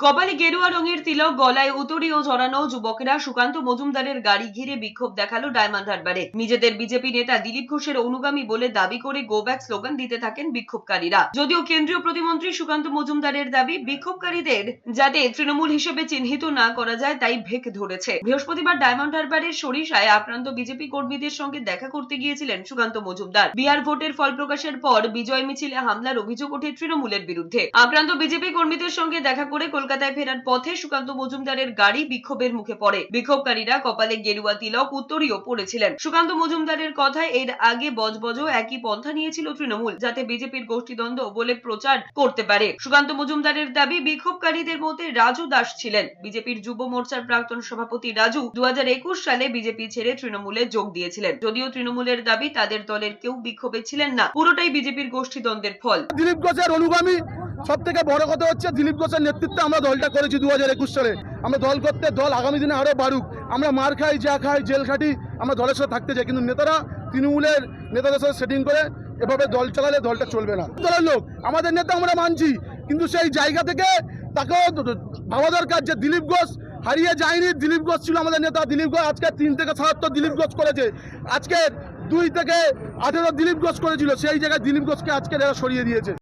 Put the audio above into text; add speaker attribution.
Speaker 1: কপালে গেরুয়া রঙের তিলক গলায় উতুরি ও ঝরানো যুবকেরা সুকান্ত মজুমদারের গাড়ি ঘিরে বিক্ষোভ দেখাল ডায়মন্ড হারবারে। নিজেদের বিজেপি নেতা দিলীপ ঘোষের অনুগামী বলে দাবি করে গো ব্যাক স্লোগান দিতে থাকেন বিক্ষোভকারীরা। যদিও কেন্দ্রীয় প্রতিমন্ত্রী সুকান্ত মজুমদারের দাবি, বিক্ষোভকারীদের যাতে তৃণমূল হিসেবে চিহ্নিত না করা যায়, তাই ভেক ধরেছে। বৃহস্পতিবার ডায়মন্ড হারবারের সরিষায় আক্রান্ত বিজেপি কর্মীদের সঙ্গে দেখা করতে গিয়েছিলেন সুকান্ত মজুমদার। বিহার ভোটের ফল প্রকাশের পর বিজয় মিছিলে হামলার অভিযোগ ওঠে তৃণমূলের বিরুদ্ধে। আক্রান্ত বিজেপি কর্মীদের সঙ্গে দেখা করে কলকাতায় ফেরার পথে সুকান্ত মজুমদারের গাড়ি বিক্ষোভের মুখে পড়ে। বিক্ষোভকারীরা কপালে গেরুয়া তিলক উত্তরীয় পড়েছিলেন। সুকান্ত মজুমদারের কথায় এর আগে বজবজও একই পন্থা নিয়েছিল তৃণমূল, যাতে বিজেপির গোষ্ঠীদ্বন্দ্ব বলে প্রচার করতে পারে। সুকান্ত মজুমদারের দাবি, বিক্ষোভকারীদের মধ্যে রাজু দাস ছিলেন। বিজেপির যুব মোর্চার প্রাক্তন সভাপতি রাজু দু হাজার একুশ সালে বিজেপি ছেড়ে তৃণমূলে যোগ দিয়েছিলেন। যদিও তৃণমূলের দাবি, তাদের দলের কেউ বিক্ষোভে ছিলেন না। পুরোটাই বিজেপির গোষ্ঠীদ্বন্দ্বের ফল।
Speaker 2: দিলীপ ঘোষের অনুগামী সব থেকে বড় কথা হচ্ছে দিলীপ ঘোষের নেতৃত্বে আমরা দলটা করেছি দু হাজার একুশ সালে। আমরা দল করতে দল আগামী দিনে আরও বাড়ুক। আমরা মার খাই, যা খাই, জেল খাটি, আমরা দলের সাথে থাকতে চাই। কিন্তু নেতারা তৃণমূলের নেতাদের সাথে সেটিং করে এভাবে দল চালালে দলটা চলবে না। দলের লোক, আমাদের নেতা আমরা মানছি, কিন্তু সেই জায়গা থেকে তাকেও ভাবা দরকার যে দিলীপ ঘোষ হারিয়ে যায়নি। দিলীপ ঘোষ ছিল আমাদের নেতা। দিলীপ ঘোষ আজকে তিন থেকে সাতাত্তর দিলীপ ঘোষ করেছে। আজকে দুই থেকে আঠেরো দিলীপ ঘোষ করেছিল। সেই জায়গায় দিলীপ ঘোষকে আজকে এরা সরিয়ে দিয়েছে।